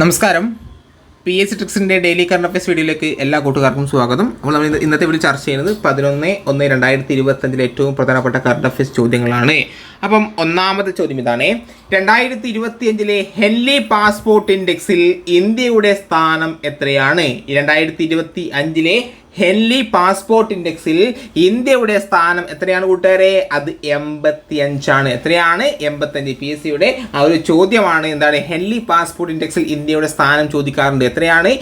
നമസ്കാരം. P S ട്രിക്സിന്റെ daily current affairs വീഡിയോയിലേക്ക് എല്ലാ കൂട്ടുകാർക്കും സ്വാഗതം. അപ്പോൾ നമ്മൾ ഇന്ന് ഇന്നത്തെ വീഡിയോ ചർച്ച ചെയ്യുന്നത് പതിനൊന്ന് ഒന്ന് രണ്ടായിരത്തി ഇരുപത്തഞ്ചിലെ ഏറ്റവും പ്രധാനപ്പെട്ട കറണ്ട് അഫയേഴ്സ് ചോദ്യങ്ങളാണ്. അപ്പം ഒന്നാമത്തെ ചോദ്യം ഇതാണ്. രണ്ടായിരത്തി ഇരുപത്തിയഞ്ചിലെ ഹെൻലി പാസ്പോർട്ട് ഇൻഡെക്സിൽ ഇന്ത്യയുടെ സ്ഥാനം എത്രയാണ്? രണ്ടായിരത്തി ഇരുപത്തി അഞ്ചിലെ ഹെൻലി പാസ്പോർട്ട് ഇൻഡെക്സിൽ ഇന്ത്യയുടെ സ്ഥാനം എത്രയാണ് കൂട്ടുകാരെ? അത് എൺപത്തി അഞ്ചാണ് എത്രയാണ്? എൺപത്തഞ്ച് പി എസ് സിയുടെ ആ ഒരു ചോദ്യമാണ്. എന്താണ്? ഹെൻലി പാസ്പോർട്ട് ഇൻഡെക്സിൽ ഇന്ത്യയുടെ സ്ഥാനം ചോദിക്കാറുണ്ട്. എത്രയാണ്?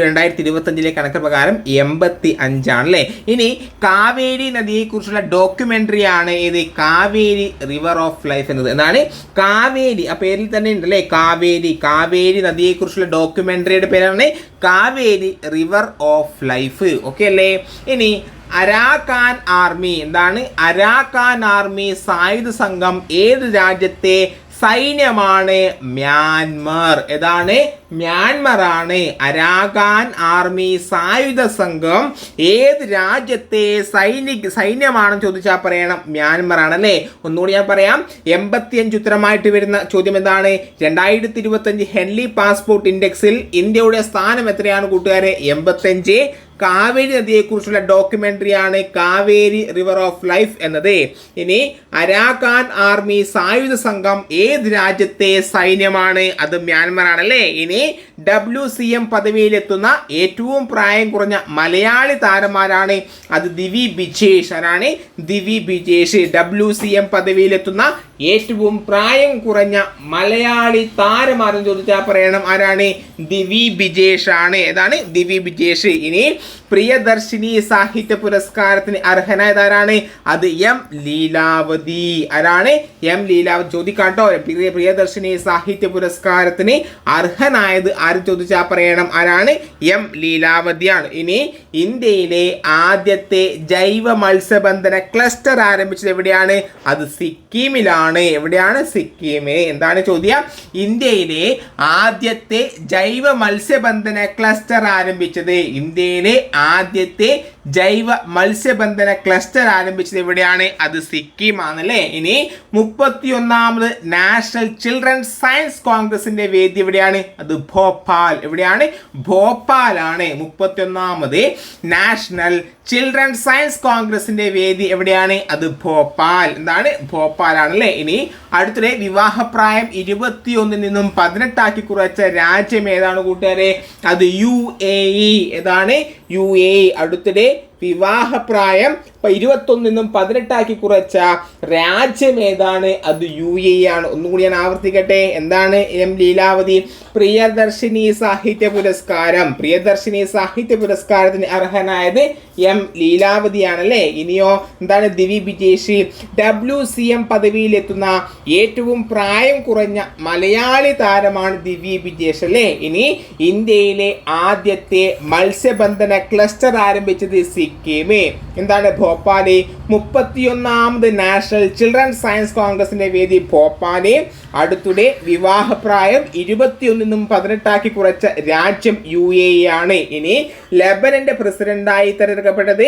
രണ്ടായിരത്തി ഇരുപത്തഞ്ചിലെ കണക്ക് പ്രകാരം എൺപത്തി അഞ്ചാണ് അല്ലേ? ഇനി കാവേരി നദിയെക്കുറിച്ചുള്ള ഡോക്യുമെന്ററി ആണ് ഇത് കാവേരി റിവർ ഓഫ് ലൈഫ് എന്നത്. എന്താണ്? കാവേരി. ആ പേരിൽ തന്നെ ഉണ്ട് അല്ലേ കാവേരി. കാവേരി നദിയെക്കുറിച്ചുള്ള ഡോക്യുമെന്ററിയുടെ പേരാണ് Kaveri river of life. Okay അല്ലേ? ഇനി അരാക്കാൻ ആർമി. എന്താണ്? അരാക്കാൻ ആർമി സായുധ സംഘം ഏത് രാജ്യത്തെ സൈന്യമാണ് മ്യാൻമർ. ഏതാണ്? മ്യാൻമർ ആണ് അരാഗാൻ ആർമി സായുധ സംഘം ഏത് രാജ്യത്തെ സൈനിക സൈന്യമാണെന്ന് ചോദിച്ചാൽ പറയണം മ്യാൻമർ അല്ലേ? ഒന്നുകൂടി ഞാൻ പറയാം. എൺപത്തിയഞ്ച് ഉത്തരമായിട്ട് വരുന്ന ചോദ്യം എന്താണ്? രണ്ടായിരത്തി ഇരുപത്തഞ്ച് ഹെൻലി പാസ്പോർട്ട് ഇൻഡെക്സിൽ ഇന്ത്യയുടെ സ്ഥാനം എത്രയാണ് കൂട്ടുകാരെ? എൺപത്തഞ്ച് കാവേരി നദിയെക്കുറിച്ചുള്ള ഡോക്യുമെന്ററിയാണ് കാവേരി റിവർ ഓഫ് ലൈഫ് എന്നത്. ഇനി അരാഖാൻ ആർമി സായുധ സംഘം ഏത് രാജ്യത്തെ സൈന്യമാണ്? അത് മ്യാൻമർ ആണല്ലേ ഇനി ഡബ്ല്യു സി എം പദവിയിലെത്തുന്ന ഏറ്റവും പ്രായം കുറഞ്ഞ മലയാളി താരന്മാരാണ് അത് ദിവി ബിജേഷ്. ആരാണ്? Divi Bijesh. W C M പദവിയിലെത്തുന്ന ഏറ്റവും പ്രായം കുറഞ്ഞ മലയാളി താരമാരെന്ന് ചോദിച്ചാൽ പറയണം ആരാണ്? ദിവി ബിജേഷ് ആണ് ഏതാണ്? ദിവി ബിജേഷ് ഇനി പ്രിയദർശിനി സാഹിത്യ പുരസ്കാരത്തിന് അർഹനായതാരാണ്? അത് എം ലീലാവതി. ആരാണ്? എം ലീലാവതി. ചോദിക്കാട്ടോ. പ്രിയ പ്രിയദർശിനി സാഹിത്യ പുരസ്കാരത്തിന് അർഹനായത് ആര് ചോദിച്ചാൽ പറയണം. ആരാണ്? എം ലീലാവതിയാണ്. ഇനി ഇന്ത്യയിലെ ആദ്യത്തെ ജൈവ മത്സ്യബന്ധന ക്ലസ്റ്റർ ആരംഭിച്ചത് എവിടെയാണ്? അത് സിക്കിമിലാണ്. എവിടെയാണ്? സിക്കിം എന്താണ് ചോദ്യം? ഇന്ത്യയിലെ ആദ്യത്തെ ജൈവ മത്സ്യബന്ധന ക്ലസ്റ്റർ ആരംഭിച്ചത് ഇന്ത്യയിലെ ആദ്യത്തെ ജൈവ മത്സ്യബന്ധന ക്ലസ്റ്റർ ആരംഭിച്ചത് എവിടെയാണ്? അത് സിക്കിം ആണല്ലേ ഇനി മുപ്പത്തിയൊന്നാമത് നാഷണൽ ചിൽഡ്രൻ സയൻസ് കോൺഗ്രസിന്റെ വേദി എവിടെയാണ്? അത് ഭോപ്പാൽ. എവിടെയാണ്? ഭോപ്പാലാണ്. മുപ്പത്തിയൊന്നാമത് നാഷണൽ ചിൽഡ്രൻ സയൻസ് കോൺഗ്രസിന്റെ വേദി എവിടെയാണ്? അത് ഭോപ്പാൽ. എന്താണ്? ഭോപ്പാലാണല്ലേ? ഇനി അടുത്തിടെ വിവാഹപ്രായം ഇരുപത്തിയൊന്നിൽ നിന്നും പതിനെട്ടാക്കി കുറച്ച രാജ്യം ഏതാണ് കൂട്ടുകാരെ? അത് യു എ ഇ. ഏതാണ്? U A E. അടുത്തിടെ വിവാഹപ്രായം ഇപ്പൊ ഇരുപത്തൊന്നിന്നും പതിനെട്ടാക്കി കുറച്ച രാജ്യം ഏതാണ്? അത് യു എ ആണ്. ഒന്നുകൂടി ഞാൻ ആവർത്തിക്കട്ടെ. എന്താണ് എം ലീലാവതി? പ്രിയദർശിനി സാഹിത്യ പുരസ്കാരം. പ്രിയദർശിനി സാഹിത്യ പുരസ്കാരത്തിന് അർഹനായത് എം ലീലാവതിയാണല്ലേ? ഇനിയോ എന്താണ് Divi Bijesh W C M പദവിയിലെത്തുന്ന ഏറ്റവും പ്രായം കുറഞ്ഞ മലയാളി താരമാണ് ദിവി ബിജേഷ് അല്ലേ? ഇനി ഇന്ത്യയിലെ ആദ്യത്തെ മത്സ്യബന്ധന ക്ലസ്റ്റർ ആരംഭിച്ചത് സിക്കിമേ. എന്താണ്? ഭോപ്പാൽ മുപ്പത്തിയൊന്നാമത് നാഷണൽ ചിൽഡ്രൻ സയൻസ് കോൺഗ്രസിന്റെ വേദി ഭോപ്പാലി അടുത്തിടെ വിവാഹപ്രായം ഇരുപത്തിയൊന്നിനും നിന്നും പതിനെട്ടാക്കി കുറച്ച രാജ്യം യു എ ആണ്. ഇനി ലെബനന്റെ പ്രസിഡന്റായി തെരഞ്ഞെടുക്കപ്പെട്ടത്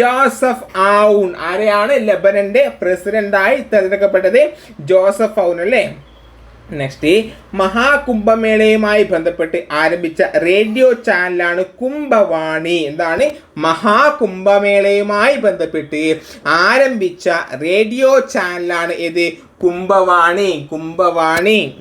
ജോസഫ് ഔൺ ആരെയാണ് ലെബനന്റെ പ്രസിഡന്റായി തെരഞ്ഞെടുക്കപ്പെട്ടത്? ജോസഫ് ഔൺ അല്ലേ? നെക്സ്റ്റ് മഹാകുംഭമേളയുമായി ബന്ധപ്പെട്ട് ആരംഭിച്ച റേഡിയോ ചാനലാണ് കുംഭവാണി. എന്താണ്? മഹാകുംഭമേളയുമായി ബന്ധപ്പെട്ട് ആരംഭിച്ച റേഡിയോ ചാനലാണ് ഇത് കുംഭവാണി. കുംഭവാണി.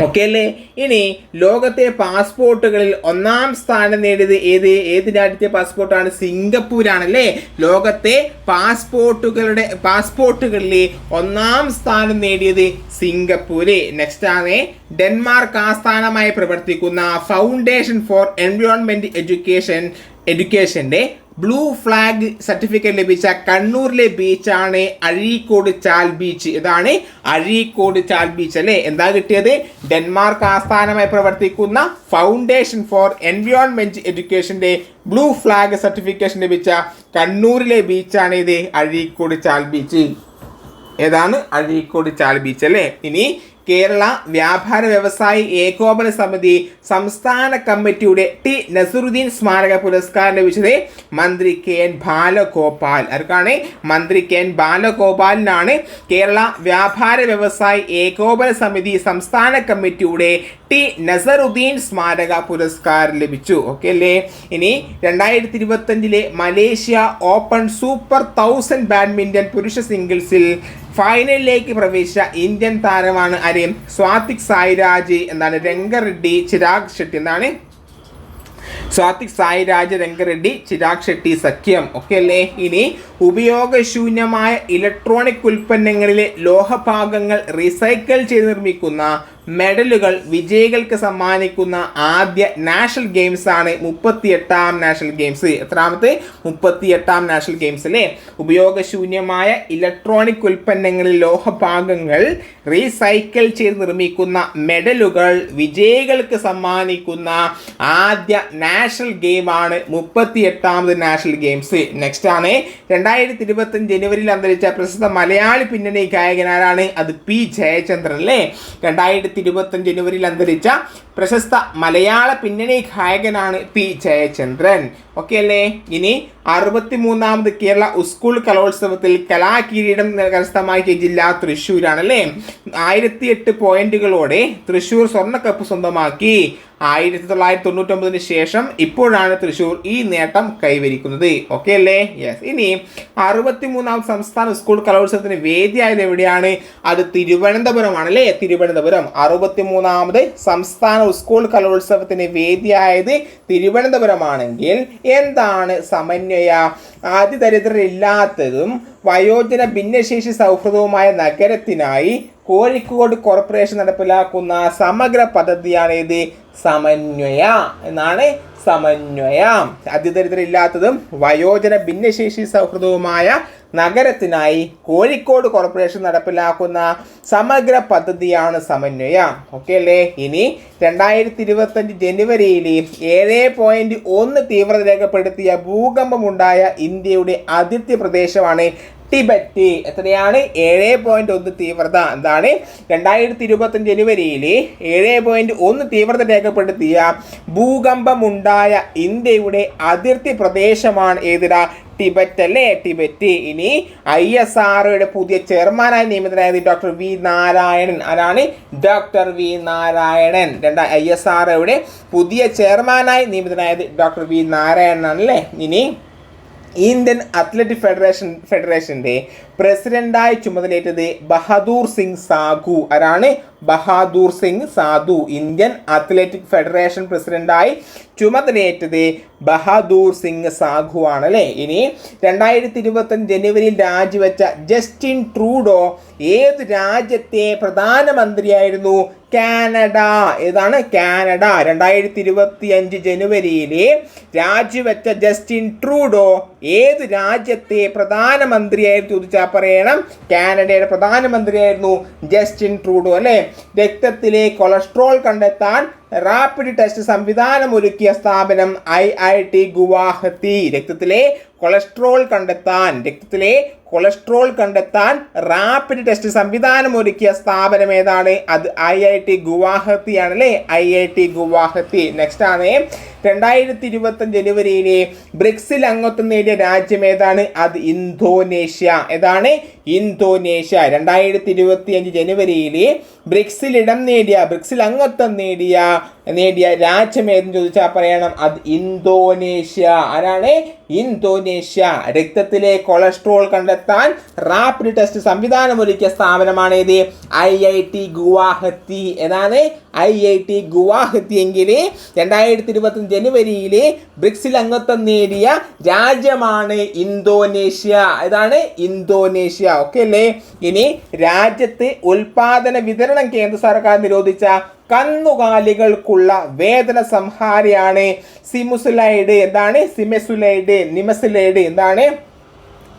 ഓക്കെ അല്ലേ ഇനി ലോകത്തെ പാസ്പോർട്ടുകളിൽ ഒന്നാം സ്ഥാനം നേടിയത് ഏത്? ഏത് രാജ്യത്തെ പാസ്പോർട്ടാണ്? സിംഗപ്പൂരാണല്ലേ? ലോകത്തെ പാസ്പോർട്ടുകളുടെ പാസ്പോർട്ടുകളിൽ ഒന്നാം സ്ഥാനം നേടിയത് സിംഗപ്പൂര്. നെക്സ്റ്റ് ആണ് ഡെൻമാർക്ക് ആസ്ഥാനമായി പ്രവർത്തിക്കുന്ന ഫൗണ്ടേഷൻ ഫോർ എൻവയോൺമെന്റ് എഡ്യൂക്കേഷൻ എഡ്യൂക്കേഷന്റെ ബ്ലൂ ഫ്ലാഗ് സർട്ടിഫിക്കറ്റ് ലഭിച്ച കണ്ണൂരിലെ ബീച്ചാണ് അഴീക്കോട് ചാൽ ബീച്ച് ഇതാണ് അഴീക്കോട് ചാൽ ബീച്ച് അല്ലേ? എന്താ കിട്ടിയത്? ഡെൻമാർക്ക് ആസ്ഥാനമായി പ്രവർത്തിക്കുന്ന ഫൗണ്ടേഷൻ ഫോർ എൻവയോൺമെന്റ് എഡ്യൂക്കേഷന്റെ ബ്ലൂ ഫ്ലാഗ് സർട്ടിഫിക്കേഷൻ ലഭിച്ച കണ്ണൂരിലെ ബീച്ചാണ് ഇത് അഴീക്കോട് ചാൽ ബീച്ച് ഏതാണ്? അഴീക്കോട് ചാൽ ബീച്ച് അല്ലേ? ഇനി കേരള വ്യാപാര വ്യവസായി ഏകോപന സമിതി സംസ്ഥാന കമ്മിറ്റിയുടെ ടി നസറുദ്ദീൻ സ്മാരക പുരസ്കാരം ലഭിച്ചത് മന്ത്രി കെ എൻ ബാലഗോപാൽ. ആർക്കാണ്? മന്ത്രി കെ എൻ ബാലഗോപാലിനാണ് കേരള വ്യാപാര വ്യവസായി ഏകോപന സമിതി സംസ്ഥാന കമ്മിറ്റിയുടെ ടി നസറുദ്ദീൻ സ്മാരക പുരസ്കാരം ലഭിച്ചു. ഓക്കെ അല്ലേ? ഇനി രണ്ടായിരത്തി ഇരുപത്തഞ്ചിലെ Malaysia open super thousand badminton പുരുഷ സിംഗിൾസിൽ ഫൈനലിലേക്ക് പ്രവേശിച്ച ഇന്ത്യൻ താരമാണ് ആര്? സ്വാതിക് സായിരാജ് എന്താണ് രംഗറെഡ്ഡി ചിരാഗ് ഷെട്ടി എന്താണ് സ്വാതിക് സായിരാജ് രംഗറെഡ്ഡി ചിരാഗ് ഷെട്ടി സഖ്യം. ഒക്കെ അല്ലേ? ഇനി ഉപയോഗശൂന്യമായ ഇലക്ട്രോണിക് ഉൽപ്പന്നങ്ങളിലെ ലോഹഭാഗങ്ങൾ റീസൈക്കിൾ ചെയ്ത് നിർമ്മിക്കുന്ന മെഡലുകൾ വിജയികൾക്ക് സമ്മാനിക്കുന്ന ആദ്യ നാഷണൽ ഗെയിംസ് ആണ് മുപ്പത്തിയെട്ടാം നാഷണൽ ഗെയിംസ്. എത്രാമത്തെ? മുപ്പത്തിയെട്ടാം നാഷണൽ ഗെയിംസ് അല്ലേ? ഉപയോഗശൂന്യമായ ഇലക്ട്രോണിക് ഉൽപ്പന്നങ്ങളിൽ ലോഹഭാഗങ്ങൾ റീസൈക്കിൾ ചെയ്ത് നിർമ്മിക്കുന്ന മെഡലുകൾ വിജയികൾക്ക് സമ്മാനിക്കുന്ന ആദ്യ നാഷണൽ ഗെയിമാണ് മുപ്പത്തിയെട്ടാമത് നാഷണൽ ഗെയിംസ്. നെക്സ്റ്റ് ആണ്. രണ്ടായിരത്തി ഇരുപത്തഞ്ച് ജനുവരിയിൽ അന്തരിച്ച പ്രസിദ്ധ മലയാളി പിന്നണി ഗായകനാരാണ് അത് പി ജയചന്ദ്രൻ അല്ലേ? രണ്ടായിരത്തി ഇരുപത്തഞ്ച് ജനുവരിയിൽ അന്തരിച്ച പ്രശസ്ത മലയാള പിന്നണി ഗായകനാണ് പി ജയചന്ദ്രൻ. ഓക്കെ അല്ലേ? ഇനി അറുപത്തി മൂന്നാമത് കേരള സ്കൂൾ കലോത്സവത്തിൽ കലാകിരീടം കരസ്ഥമാക്കിയ ജില്ല തൃശ്ശൂരാണ് അല്ലേ ആയിരത്തി എട്ട് പോയിന്റുകളോടെ തൃശ്ശൂർ സ്വർണക്കപ്പ് സ്വന്തമാക്കി. ആയിരത്തി തൊള്ളായിരത്തി തൊണ്ണൂറ്റൊമ്പതിന് ശേഷം ഇപ്പോഴാണ് തൃശ്ശൂർ ഈ നേട്ടം കൈവരിക്കുന്നത്. ഓക്കെ അല്ലേ? യെസ് ഇനി അറുപത്തി മൂന്നാം സംസ്ഥാന സ്കൂൾ കലോത്സവത്തിന് വേദിയായത് എവിടെയാണ്? അത് തിരുവനന്തപുരമാണ് അല്ലേ തിരുവനന്തപുരം. അറുപത്തി മൂന്നാമത് സംസ്ഥാന സ്കൂൾ കലോത്സവത്തിന് വേദിയായത് തിരുവനന്തപുരമാണെങ്കിൽ എന്താണ് സമന്വയ? അതിദരിദ്രരില്ലാത്തതും വയോജന ഭിന്നശേഷി സൗഹൃദവുമായ നഗരത്തിനായി കോഴിക്കോട് കോർപ്പറേഷൻ നടപ്പിലാക്കുന്ന സമഗ്ര പദ്ധതിയാണ് ഇത് സമന്വയ എന്നാണ് സമന്വയ. അതിദരിദ്രരില്ലാത്തതും വയോജന ഭിന്നശേഷി സൗഹൃദവുമായ നഗരത്തിനായി കോഴിക്കോട് കോർപ്പറേഷൻ നടപ്പിലാക്കുന്ന സമഗ്ര പദ്ധതിയാണ് സമന്വയ. ഓക്കെ അല്ലേ? ഇനി രണ്ടായിരത്തി ഇരുപത്തഞ്ച് ജനുവരിയിൽ ഏഴ് പോയിന്റ് ഒന്ന് തീവ്രത രേഖപ്പെടുത്തിയ ഭൂകമ്പമുണ്ടായ ഇന്ത്യയുടെ അതിർത്തി പ്രദേശമാണ് ടിബറ്റ്. എത്രയാണ്? ഏഴ് പോയിന്റ് ഒന്ന് തീവ്രത. എന്താണ്? രണ്ടായിരത്തി ഇരുപത്തഞ്ച് ജനുവരിയിൽ ഏഴ് പോയിന്റ് ഒന്ന് തീവ്രത രേഖപ്പെടുത്തിയ ഭൂകമ്പമുണ്ടായ ഇന്ത്യയുടെ അതിർത്തി പ്രദേശമാണ് ഏതിടാ? ടിബറ്റ് അല്ലേ ടിബറ്റ് ഇനി ഐ എസ് ആർഒയുടെ പുതിയ ചെയർമാനായി നിയമിതനായത് ഡോക്ടർ വി നാരായണൻ. ആരാണ്? Doctor V Narayanan. രണ്ട ഐ എസ് ആർഒയുടെ പുതിയ ചെയർമാനായി നിയമിതനായത് ഡോക്ടർ വി നാരായണൻ ആണല്ലേ? ഇനി ഇന്ത്യൻ അത്ലറ്റിക് ഫെഡറേഷൻ ഫെഡറേഷന്റെ പ്രസിഡന്റായി ചുമതലയേറ്റത് ബഹാദൂർ സിംഗ് സാഗു ആരാണ്? Bahadur Singh Sadhu Indian athletic federation പ്രസിഡന്റായി ചുമതലയേറ്റത് ബഹാദൂർ സിംഗ് സാഗു ആണ് അല്ലേ ഇനി രണ്ടായിരത്തി ഇരുപത്തഞ്ച് ജനുവരിയിൽ രാജിവെച്ച ജസ്റ്റിൻ ട്രൂഡോ ഏത് രാജ്യത്തെ പ്രധാനമന്ത്രിയായിരുന്നു? കാനഡ. ഏതാണ്? കാനഡ. രണ്ടായിരത്തി ഇരുപത്തി അഞ്ച് ജനുവരിയിൽ രാജിവെച്ച ജസ്റ്റിൻ ട്രൂഡോ ഏത് രാജ്യത്തെ പ്രധാനമന്ത്രിയായിരുന്നു ചോദിച്ചാൽ പറയണം? കാനഡയുടെ പ്രധാനമന്ത്രിയായിരുന്നു ജസ്റ്റിൻ ട്രൂഡോ അല്ലേ? രക്തത്തിലെ കൊളസ്ട്രോൾ കണ്ടെത്താൻ റാപ്പിഡ് ടെസ്റ്റ് സംവിധാനം ഒരുക്കിയ സ്ഥാപനം ഐ ഐ ടി ഗുവാഹത്തി. രക്തത്തിലെ കൊളസ്ട്രോൾ കണ്ടെത്താൻ രക്തത്തിലെ കൊളസ്ട്രോൾ കണ്ടെത്താൻ റാപ്പിഡ് ടെസ്റ്റ് സംവിധാനം ഒരുക്കിയ സ്ഥാപനം ഏതാണ്? അത് ഐ ഐ ടി ഗുവാഹത്തിയാണ് അല്ലേ I I T Guwahati. Next ആണ്. രണ്ടായിരത്തി ഇരുപത്തി ജനുവരിയിലെ ബ്രിക്സിൽ അംഗത്വം നേടിയ രാജ്യം ഏതാണ്? അത് ഇന്തോനേഷ്യ. ഏതാണ്? ഇന്തോനേഷ്യ. രണ്ടായിരത്തി ഇരുപത്തി അഞ്ച് ജനുവരിയിൽ ബ്രിക്സിൽ ഇടം നേടിയ ബ്രിക്സിൽ അംഗത്വം നേടിയ നേടിയ രാജ്യം ഏതെന്ന് ചോദിച്ചാൽ പറയണം. അത് ഇന്തോനേഷ്യ. ആരാണ്? ഇന്തോനേഷ്യ. രക്തത്തിലെ കൊളസ്ട്രോൾ കണ്ടെത്താൻ റാപ്പിഡ് ടെസ്റ്റ് സംവിധാനം ഒരുക്കിയ സ്ഥാപനമാണ് ഇത് ഐ ഐ ടി ഗുവാഹത്തി. ഏതാണ്? ഐ ഐ ടി ഗുവാഹത്തി എങ്കിൽ രണ്ടായിരത്തി ഇരുപത്തി ജനുവരിയിൽ ബ്രിക്സിൽ അംഗത്വം നേടിയ രാജ്യമാണ് ഇന്തോനേഷ്യ. ഇതാണ് ഇന്തോനേഷ്യ. ഓക്കെ അല്ലേ ഇനി രാജ്യത്ത് ഉൽപാദന വിതരണം കേന്ദ്ര സർക്കാർ നിരോധിച്ച കന്നുകാലികൾക്കുള്ള വേതന സംഹാരിയാണ് സിമുസുലൈഡ്. എന്താണ്? സിമെസുലൈഡ് നിമസുലൈഡ്. എന്താണ്?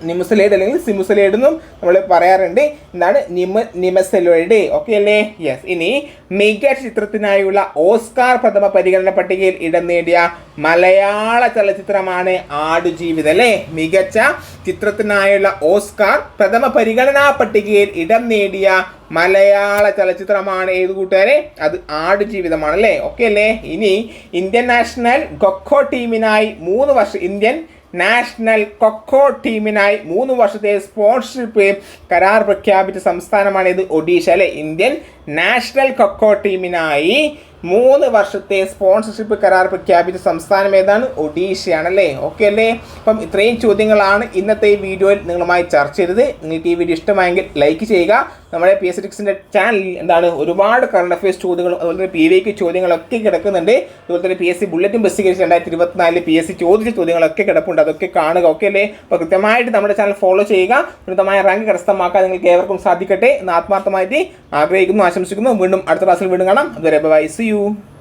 നിമസലേഡ് അല്ലെങ്കിൽ സിമുസലേഡ് എന്നും നമ്മൾ പറയാറുണ്ട്. എന്താണ് നിമ നിമസലോയിഡ് ഓക്കെ അല്ലേ? യെസ് ഇനി മികച്ച ചിത്രത്തിനായുള്ള ഓസ്കാർ പ്രഥമ പരിഗണന പട്ടികയിൽ ഇടം നേടിയ മലയാള ചലച്ചിത്രമാണ് ആടുജീവിതം അല്ലേ? മികച്ച ചിത്രത്തിനായുള്ള ഓസ്കാർ പ്രഥമ പരിഗണനാ പട്ടികയിൽ ഇടം നേടിയ മലയാള ചലച്ചിത്രമാണ്. ഏത് കൂട്ടുകാരെ? അത് ആടുജീവിതമാണ് അല്ലേ ഓക്കെ അല്ലേ? ഇനി ഇന്ത്യൻ നാഷണൽ ഗൊക്കോ ടീമിനായി മൂന്ന് വർഷം ഇന്ത്യൻ നാഷണൽ കൊക്കോ ടീമിനായി മൂന്ന് വർഷത്തെ സ്പോൺസർഷിപ്പ് കരാർ പ്രഖ്യാപിച്ച സംസ്ഥാനമാണ് ഇത് ഒഡീഷ അല്ലെ? ഇന്ത്യൻ നാഷണൽ കൊക്കോ ടീമിനായി മൂന്ന് വർഷത്തെ സ്പോൺസർഷിപ്പ് കരാർ പ്രഖ്യാപിച്ച സംസ്ഥാനം ഏതാണ്? ഒഡീഷയാണ് അല്ലേ ഓക്കെ അല്ലേ? അപ്പം ഇത്രയും ചോദ്യങ്ങളാണ് ഇന്നത്തെ ഈ വീഡിയോയിൽ നിങ്ങളുമായി ചർച്ച ചെയ്തത്. നിങ്ങൾക്ക് ഈ വീഡിയോ ഇഷ്ടമായെങ്കിൽ ലൈക്ക് ചെയ്യുക. നമ്മുടെ പി എസ് ഡിക്സിന്റെ ചാനലിൽ എന്താണ് ഒരുപാട് കറണ്ട് അഫയേഴ്സ് ചോദ്യങ്ങളും അതുപോലെ തന്നെ പി വിക്ക് ചോദ്യങ്ങളൊക്കെ കിടക്കുന്നുണ്ട്. അതുപോലെ തന്നെ പി എസ് സി ബുള്ളറ്റിൻ ബസ്സികരിച്ച് രണ്ടായിരത്തി ഇരുപത്തിനാലിൽ പി എസ് സി ചോദിച്ച ചോദ്യങ്ങളൊക്കെ കിടപ്പുണ്ട്. അതൊക്കെ കാണുക. ഓക്കെ അല്ലേ? അപ്പോൾ കൃത്യമായിട്ട് നമ്മുടെ ചാനൽ ഫോളോ ചെയ്യുക. ഉന്നതമായ റാങ്ക് കരസ്ഥമാക്കാൻ നിങ്ങൾക്ക് ഏവർക്കും സാധിക്കട്ടെ എന്ന് ആത്മാർത്ഥമായിട്ട് ആഗ്രഹിക്കുന്നു ആശംസിക്കുന്നു. വീണ്ടും അടുത്ത ക്ലാസ്സിൽ വീണ്ടും കാണാം. അതുവരെ ബൈ സി യു you.